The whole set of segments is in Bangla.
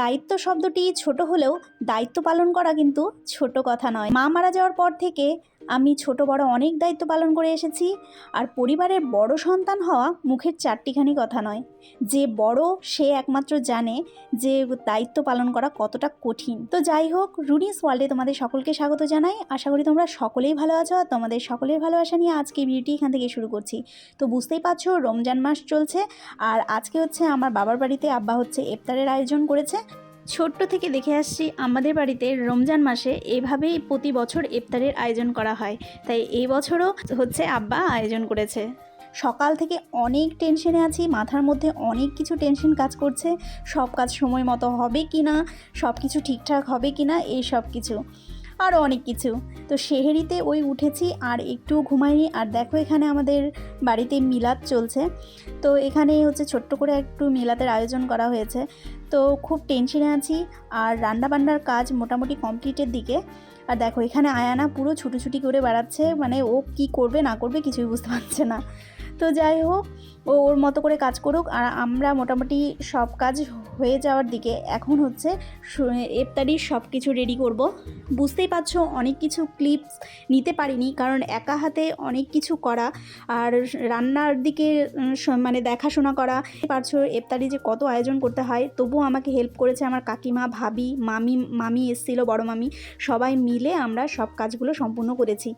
দায়িত্ব শব্দটি ছোট হলেও দায়িত্ব পালন করা কিন্তু ছোট কথা নয়। মা মারা যাওয়ার পর থেকে আমি ছোট বড় অনেক দায়িত্ব পালন করে এসেছি, আর পরিবারের বড় সন্তান হওয়া মুখের চারটিখানি কথা নয়। যে বড়, সে একমাত্র জানে যে দায়িত্ব পালন করা কতটা কঠিন। তো যাই হোক, রুনিস ওয়ার্ল্ডে তোমাদের সকলকে স্বাগত জানাই। আশা করি তোমরা সকলেই ভালো আছো, আর তোমাদের সকলের ভালোবাসা নিয়ে আজকে ভিডিওটি এখান থেকে শুরু করছি। তো বুঝতেই পারছ, রমজান মাস চলছে, আর আজকে হচ্ছে আমার বাবার বাড়িতে আব্বা হচ্ছে ইফতারের আয়োজন করেছে। ছোট্ট থেকে দেখে আসছি, আমাদের বাড়িতে রমজান মাসে এভাবেই প্রতি বছর ইফতারের আয়োজন করা হয়। তাই এই বছরও হচ্ছে আব্বা আয়োজন করেছে। সকাল থেকে অনেক টেনশনে আছি, মাথার মধ্যে অনেক কিছু টেনশন কাজ করছে। সব কাজ সময় মতো হবে কি না সব কিছু ঠিকঠাক হবে কি না এই সব কিছু। আরও অনেক কিছু। তো সেহেরিতে ওই উঠেছি, আর একটু ঘুমাইনি। আর দেখো এখানে আমাদের বাড়িতে মিলাদ চলছে। তো এখানে হচ্ছে ছোট্ট করে একটু মিলাদের আয়োজন করা হয়েছে। তো খুব টেনশনে আছি। আর রান্নাবান্নার কাজ মোটামুটি কমপ্লিটের দিকে। আর দেখো, এখানে আয়ানা পুরো ছুটোছুটি করে বেড়াচ্ছে। মানে ও কি করবে, না করবে কিছুই বুঝতে পারছে না। তো যাই হোক, ও ওর মতো করে কাজ করুক। আর আমরা মোটামুটি সব কাজ হয়ে যাওয়ার দিকে এখন হচ্ছে ইফতারির সব কিছু রেডি করব। বুঝতেই পারছ, অনেক কিছু ক্লিপস নিতে পারিনি, কারণ একা হাতে অনেক কিছু করা। আর রান্নার দিকে মানে দেখাশোনা করা। পারছ, ইফতারি যে কত আয়োজন করতে হয় তবুও আমাকে হেল্প করেছে আমার কাকিমা, ভাবি, মামি মামি এসেছিল, বড় মামি, সবাই মিলে আমরা সব কাজগুলো সম্পূর্ণ করেছি।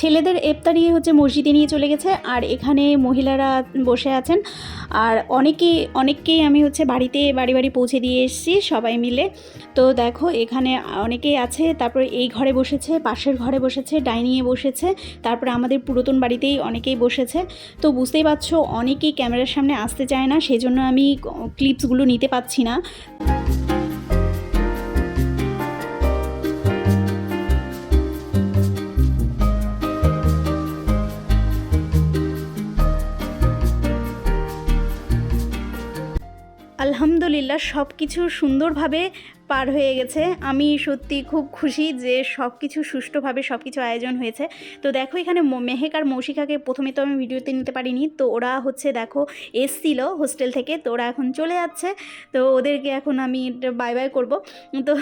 ছেলেদের ইফতারি হচ্ছে মসজিদে নিয়ে চলে গেছে, আর এখানে মহিলারা বসে আছেন। আর অনেকে অনেককেই আমি হচ্ছে বাড়িতে, বাড়ি বাড়ি পৌঁছে দিয়ে এসেছি সবাই মিলে। তো দেখো, এখানে অনেকেই আছে, তারপরে এই ঘরে বসেছে, পাশের ঘরে বসেছে ডাইনিংয়ে বসেছে, তারপরে আমাদের পুরাতন বাড়িতেই অনেকেই বসেছে। তো বুঝতেই পারছ, অনেকেই ক্যামেরার সামনে আসতে চায় না সেই জন্য আমি ক্লিপসগুলো নিতে পারছি না। আলহামদুলিল্লাহ সব কিছু সুন্দরভাবে পার হয়ে গেছে। আমি সত্যি খুব খুশি যে সব কিছু সুষ্ঠুভাবে সব কিছু আয়োজন হয়েছে। তো দেখো এখানে মেহেক আর মৌসিকাকে প্রথমে তো আমি ভিডিওতে নিতে পারিনি। তো ওরা হচ্ছে দেখো এসছিল হোস্টেল থেকে। তো ওরা এখন চলে যাচ্ছে। তো ওদেরকে এখন আমি বাই বাই করব। তো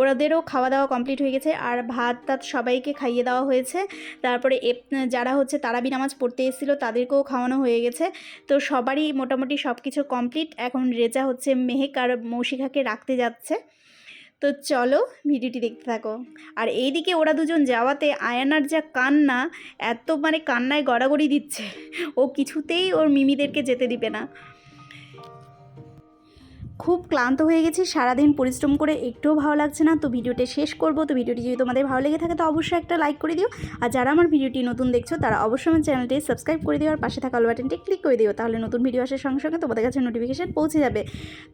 ওরাদেরও খাওয়া দাওয়া কমপ্লিট হয়ে গেছে। আর ভাত টাত সবাইকে খাইয়ে দেওয়া হয়েছে। তারপরে যারা হচ্ছে তারাবি নামাজ পড়তে এসেছিল তাদেরকেও খাওয়ানো হয়ে গেছে। তো সবারই মোটামুটি সব কিছু কমপ্লিট। এখন রেজা হচ্ছে মেহেক আর মৌসিকাকে রাখতে যাচ্ছে। তো চলো ভিডিওটি দেখতে থাকো। আর এইদিকে ওরা দুজন যাওয়াতে আয়ানার যা কান্না, এত মানে কান্নায় গড়াগড়ি দিচ্ছে। ও কিছুতেই ওর মিমিদেরকে যেতে দিবে না। খুব ক্লান্ত হয়ে গেছি, সারাদিন পরিশ্রম করে একটুও ভালো লাগছে না। তো ভিডিওটি শেষ করব। তো ভিডিওটি যদি তোমাদের ভালো লেগে থাকে, তো অবশ্যই একটা লাইক করে দিও। আর যারা আমার ভিডিওটি নতুন দেখছ, তারা অবশ্যই আমার চ্যানেলটি সাবস্ক্রাইব করে দিও আর পাশে থাকা বাটনটি ক্লিক করে দিও। তাহলে নতুন ভিডিও আসার সঙ্গে সঙ্গে তোমাদের কাছে নোটিফিকেশান পৌঁছে যাবে।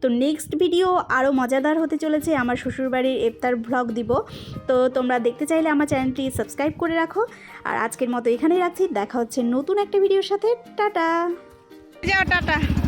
তো নেক্সট ভিডিও আরও মজাদার হতে চলেছে আমার শ্বশুরবাড়ির ইফতার ভ্লগ দিব। তো তোমরা দেখতে চাইলে আমার চ্যানেলটি সাবস্ক্রাইব করে রাখো। আর আজকের মতো এখানেই রাখছি। দেখা হচ্ছে নতুন একটা ভিডিওর সাথে। টাটা! যাও টাটা!